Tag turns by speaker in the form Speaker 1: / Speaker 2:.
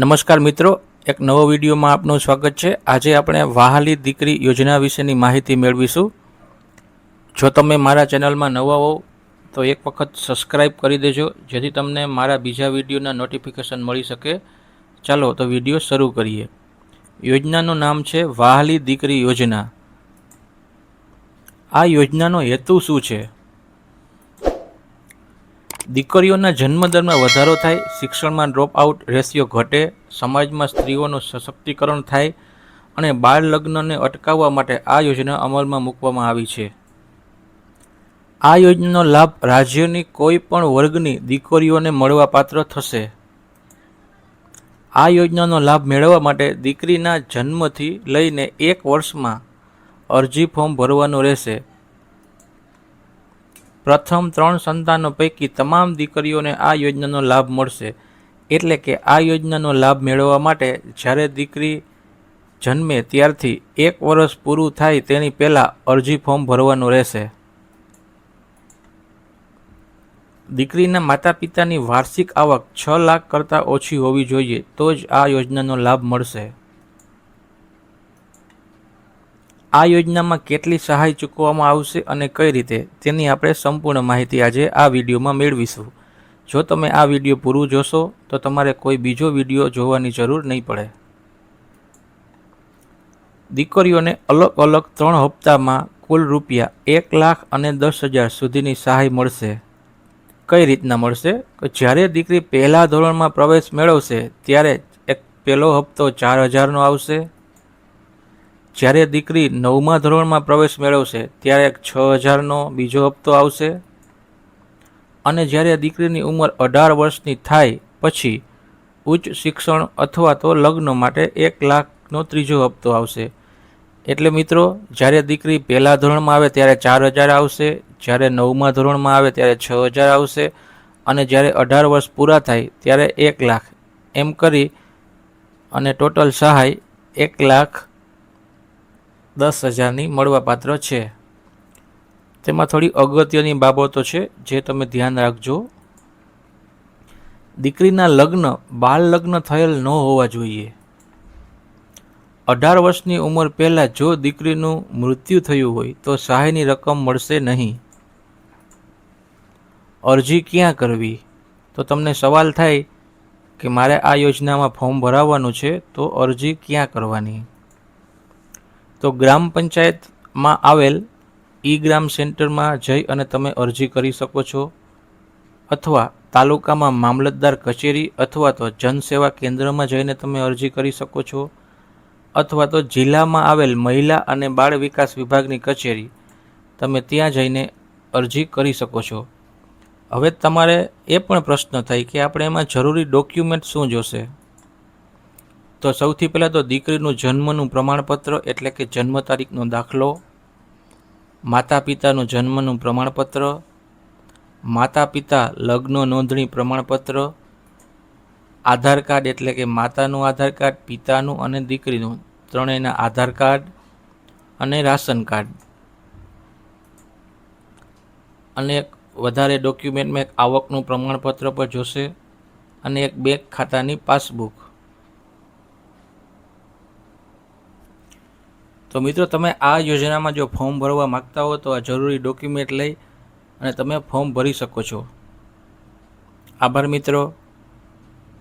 Speaker 1: નમસ્કાર મિત્રો, એક નવો વિડીયોમાં આપનું સ્વાગત છે. આજે આપણે વહાલી દીકરી યોજના વિશેની માહિતી મેળવીશું. જો તમે મારા ચેનલમાં નવા હો તો એક વખત સબસ્ક્રાઈબ કરી દેજો, જેથી તમને મારા બીજા વિડીયોના નોટિફિકેશન મળી શકે. ચાલો, તો વીડિયો શરૂ કરીએ. યોજનાનું નામ છે વહાલી દીકરી યોજના. આ યોજનાનો હેતુ શું છે? દીકરીઓના જન્મદરમાં વધારો થાય, શિક્ષણમાં ડ્રોપ આઉટ રેશિયો ઘટે, સમાજમાં સ્ત્રીઓનું સશક્તિકરણ થાય અને બાળ લગ્નને અટકાવવા માટે આ યોજના અમલમાં મૂકવામાં આવી છે. આ યોજનાનો લાભ રાજ્યની કોઈ પણ વર્ગની દીકરીઓને મળવાપાત્ર થશે. આ યોજનાનો લાભ મેળવવા માટે દીકરીના જન્મથી લઈને એક વર્ષમાં અરજી ફોર્મ ભરવાનું રહેશે. પ્રથમ ત્રણ સંતાનો પૈકી તમામ દીકરીઓને આ યોજનાનો લાભ મળશે. એટલે કે આ યોજનાનો લાભ મેળવવા માટે જ્યારે દીકરી જન્મે ત્યારથી એક વર્ષ પૂરું થાય તેની પહેલાં અરજી ફોર્મ ભરવાનું રહેશે. દીકરીના માતા પિતાની વાર્ષિક આવક છ લાખ કરતાં ઓછી હોવી જોઈએ તો જ આ યોજનાનો લાભ મળશે. આ યોજનામાં કેટલી સહાય ચૂકવવામાં આવશે અને કઈ રીતે, તેની આપણે સંપૂર્ણ માહિતી આજે આ વિડીયોમાં મેળવીશું. જો તમે આ વીડિયો પૂરું જોશો, તો તમારે કોઈ બીજો વીડિયો જોવાની જરૂર નહીં પડે. દીકરીઓને અલગ અલગ ત્રણ હપ્તામાં કુલ રૂપિયા એક લાખ અને દસ હજાર સુધીની સહાય મળશે. કઈ રીતના મળશે? કે જ્યારે દીકરી પહેલા ધોરણમાં પ્રવેશ મેળવશે, ત્યારે એક પહેલો હપ્તો ચાર હજારનો આવશે. જ્યારે દીકરી નવમા ધોરણમાં પ્રવેશ મેળવશે, ત્યારે છ હજારનો બીજો હપ્તો આવશે. અને જ્યારે દીકરીની ઉંમર અઢાર વર્ષની થાય, પછી ઉચ્ચ શિક્ષણ અથવા તો લગ્ન માટે એક લાખનો ત્રીજો હપ્તો આવશે. એટલે મિત્રો, જ્યારે દીકરી પહેલા ધોરણમાં આવે, ત્યારે ચાર હજાર આવશે. જ્યારે નવમા ધોરણમાં આવે, ત્યારે છ હજાર આવશે. અને જ્યારે અઢાર વર્ષ પૂરા થાય, ત્યારે એક લાખ. એમ કરી અને ટોટલ સહાય એક લાખ દસ હજારની મળવાપાત્ર છે. તેમાં થોડી અગત્યની બાબતો છે જે તમે ધ્યાન રાખજો. દીકરીના લગ્ન, બાળ લગ્ન થયેલ ન હોવા જોઈએ. અઢાર વર્ષની ઉંમર પહેલાં જો દીકરીનું મૃત્યુ થયું હોય તો સહાયની રકમ મળશે નહીં. અરજી ક્યાં કરવી? તો તમને સવાલ થાય કે મારે આ યોજનામાં ફોર્મ ભરાવવાનું છે તો અરજી ક્યાં કરવાની? તો ગ્રામ પંચાયતમાં આવેલ ઈ ગ્રામ સેન્ટરમાં જઈ અને તમે અરજી કરી શકો છો. અથવા તાલુકામાં મામલતદાર કચેરી અથવા તો જનસેવા કેન્દ્રમાં જઈને તમે અરજી કરી શકો છો. અથવા તો જિલ્લામાં આવેલ મહિલા અને બાળ વિકાસ વિભાગની કચેરી તમે ત્યાં જઈને અરજી કરી શકો છો. હવે તમારે એ પણ પ્રશ્ન થાય કે આપણે એમાં જરૂરી ડોક્યુમેન્ટ શું જોશે? તો સૌથી પહેલાં તો દીકરીનું જન્મનું પ્રમાણપત્ર એટલે કે જન્મ તારીખનો દાખલો માતા પિતાનું જન્મનું પ્રમાણપત્ર માતા પિતા લગ્ન નોંધણી પ્રમાણપત્ર, આધાર કાર્ડ એટલે કે માતાનું આધાર કાર્ડ, પિતાનું અને દીકરીનું, ત્રણેયના આધાર કાર્ડ અને રાશન કાર્ડ. અને એક વધારે ડોક્યુમેન્ટમાં એક આવકનું પ્રમાણપત્ર પણ જોશે અને એક બેંક ખાતાની પાસબુક તો મિત્રો, તમે આ યોજનામાં જો ફોર્મ ભરવા માગતા હો તો આ જરૂરી ડોક્યુમેન્ટ લઈ અને તમે ફોર્મ ભરી શકો છો. આભાર મિત્રો.